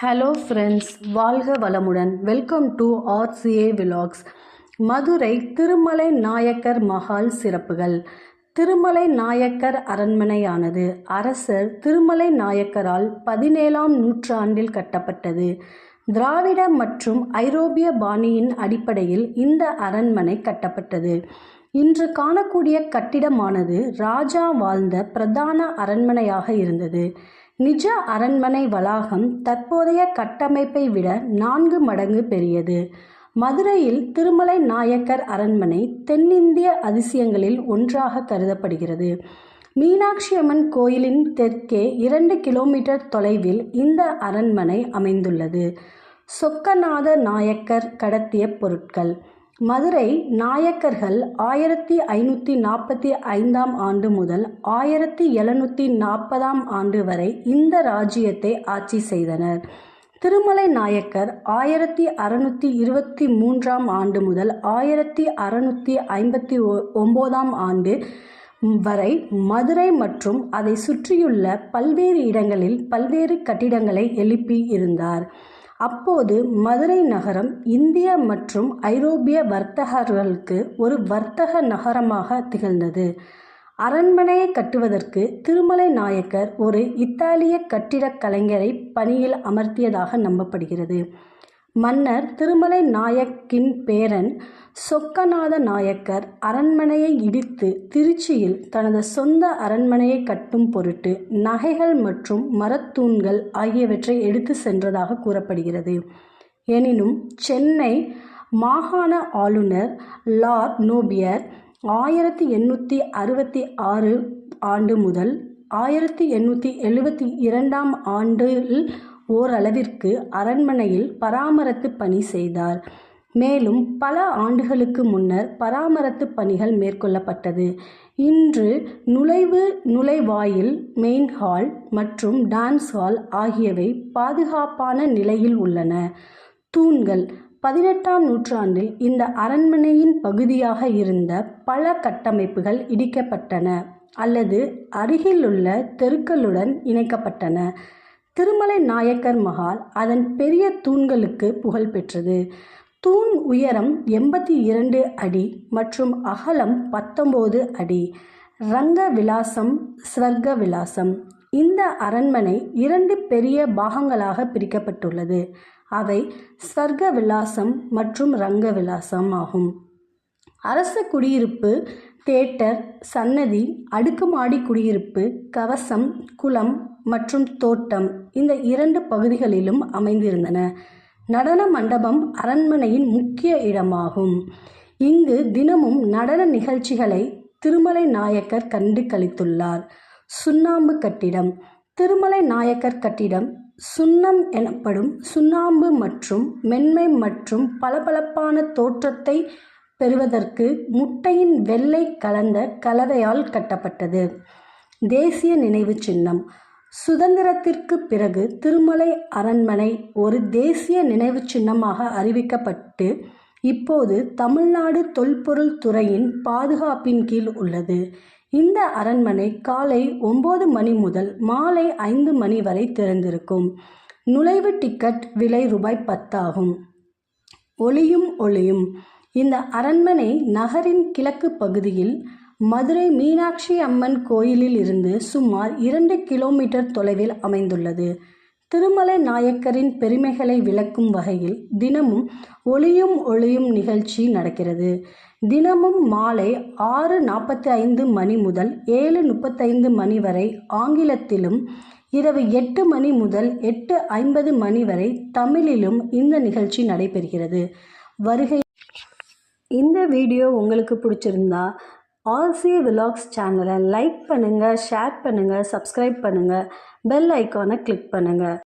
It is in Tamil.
ஹலோ ஃப்ரெண்ட்ஸ் வாழ்க வளமுடன். Welcome to RCA vlogs Madurai Thirumalai Nayakkar Mahal சிறப்புகள். திருமலை நாயக்கர் அரண்மனையானது அரசர் திருமலை நாயக்கரால் பதினேழாம் நூற்றாண்டில் கட்டப்பட்டது. திராவிட மற்றும் ஐரோப்பிய பாணியின் அடிப்படையில் இந்த அரண்மனை கட்டப்பட்டது. இன்று காணக்கூடிய கட்டிடமானது ராஜா வாழ்ந்த பிரதான அரண்மனையாக இருந்தது. நிஜ அரண்மனை வளாகம் தற்போதைய கட்டமைப்பை விட நான்கு மடங்கு பெரியது. மதுரையில் திருமலை நாயக்கர் அரண்மனை தென்னிந்திய அதிசயங்களில் ஒன்றாக கருதப்படுகிறது. மீனாட்சி அம்மன் கோயிலின் தெற்கே இரண்டு கிலோமீட்டர் தொலைவில் இந்த அரண்மனை அமைந்துள்ளது. சொக்கநாத நாயக்கர் கடத்திய பொருட்கள். மதுரை நாயக்கர்கள் ஆயிரத்தி ஐநூற்றி நாற்பத்தி ஐந்தாம் ஆண்டு முதல் ஆயிரத்தி எழுநூற்றி நாற்பதாம் ஆண்டு வரை இந்த ராஜ்யத்தை ஆட்சி செய்தனர். திருமலை நாயக்கர் ஆயிரத்தி அறுநூற்றி இருபத்தி மூன்றாம் ஆண்டு முதல் ஆயிரத்தி அறுநூற்றி ஐம்பத்தி ஒ ஒம்போதாம் ஆண்டு வரை மதுரை மற்றும் அதை சுற்றியுள்ள பல்வேறு இடங்களில் பல்வேறு கட்டிடங்களை எழுப்பி இருந்தார். அப்போது மதுரை நகரம் இந்திய மற்றும் ஐரோப்பிய வர்த்தகர்களுக்கு ஒரு வர்த்தக நகரமாக திகழ்ந்தது. அரண்மனையை கட்டுவதற்கு திருமலை நாயக்கர் ஒரு இத்தாலிய கட்டிடக் கலைஞரை பணியில் அமர்த்தியதாக நம்பப்படுகிறது. மன்னர் திருமலை நாயக்கின் பேரன் சொக்கநாத நாயக்கர் அரண்மனையை இடித்து திருச்சியில் தனது சொந்த அரண்மனையை கட்டும் பொருட்டு நகைகள் மற்றும் மரத்தூண்கள் ஆகியவற்றை எடுத்து சென்றதாக கூறப்படுகிறது. எனினும் சென்னை மாகாண ஆளுநர் லார்ட் நோபியர் ஆயிரத்தி எண்ணூற்றி அறுபத்தி ஆறு ஆண்டு முதல் ஆயிரத்தி எண்ணூற்றி எழுபத்தி இரண்டாம் ஆண்டில் ஓரளவிற்கு அரண்மனையில் பராமரத்து பணி செய்தார். மேலும் பல ஆண்டுகளுக்கு முன்னர் பராமரத்து பணிகள் மேற்கொள்ளப்பட்டது. இன்று நுழைவு நுழைவாயில் மெயின் ஹால் மற்றும் டான்ஸ் ஹால் ஆகியவை பாதுகாப்பான நிலையில் உள்ளன. தூண்கள். பதினெட்டாம் நூற்றாண்டில் இந்த அரண்மனையின் பகுதியாக இருந்த பல கட்டமைப்புகள் இடிக்கப்பட்டன அல்லது அருகிலுள்ள தெருக்களுடன் இணைக்கப்பட்டன. திருமலை நாயக்கர் மஹால் அதன் பெரிய தூண்களுக்கு புகழ் பெற்றது. தூண் உயரம் எண்பத்தி இரண்டு அடி மற்றும் அகலம் பத்தொம்போது அடி. ரங்க விலாசம் ஸ்வர்க விலாசம். இந்த அரண்மனை இரண்டு பெரிய பாகங்களாக பிரிக்கப்பட்டுள்ளது. அவை ஸ்வர்க விலாசம் மற்றும் ரங்க விலாசம் ஆகும். அரச குடியிருப்பு தேட்டர் சன்னதி அடுக்குமாடி குடியிருப்பு கவசம் குளம் மற்றும் தோட்டம் இந்த இரண்டு பகுதிகளிலும் அமைந்திருந்தன. நடன மண்டபம் அரண்மனையின் முக்கிய இடமாகும். இங்கு தினமும் நடன நிகழ்ச்சிகளை திருமலை நாயக்கர் கண்டு கழித்துள்ளார் சுண்ணாம்பு கட்டிடம். திருமலை நாயக்கர் கட்டிடம் சுண்ணம் எனப்படும் சுண்ணாம்பு மற்றும் மென்மை மற்றும் பளபளப்பான தோற்றத்தை பெறுவதற்கு முட்டையின் வெள்ளை கலந்த கலவையால் கட்டப்பட்டது. தேசிய நினைவு சின்னம். சுதந்திரத்திற்கு பிறகு திருமலை அரண்மனை ஒரு தேசிய நினைவு சின்னமாக அறிவிக்கப்பட்டு இப்போது தமிழ்நாடு தொல்பொருள் துறையின் பாதுகாப்பின் கீழ் உள்ளது. இந்த அரண்மனை காலை ஒம்பது மணி முதல் மாலை ஐந்து மணி வரை திறந்திருக்கும். நுழைவு டிக்கெட் விலை ரூபாய் பத்தாகும். ஒளியும் ஒளியும். இந்த அரண்மனை நகரின் கிழக்கு பகுதியில் மதுரை மீனாட்சி அம்மன் கோயிலில் இருந்து சுமார் இரண்டு கிலோமீட்டர் தொலைவில் அமைந்துள்ளது. திருமலை நாயக்கரின் பெருமைகளை விளக்கும் வகையில் தினமும் ஒளியும் ஒளியும் நிகழ்ச்சி நடக்கிறது. தினமும் மாலை ஆறு நாற்பத்தி ஐந்து மணி முதல் ஏழு முப்பத்தைந்து மணி வரை ஆங்கிலத்திலும் இரவு எட்டு மணி முதல் எட்டு ஐம்பது மணி வரை தமிழிலும் இந்த நிகழ்ச்சி நடைபெறுகிறது. வருகை இந்த வீடியோ உங்களுக்கு பிடிச்சிருந்தா ஆல்சி விலாக்ஸ் சேனலை லைக் பண்ணுங்கள் ஷேர் பண்ணுங்கள் சப்ஸ்கிரைப் பண்ணுங்கள் பெல் ஐக்கானை கிளிக் பண்ணுங்கள்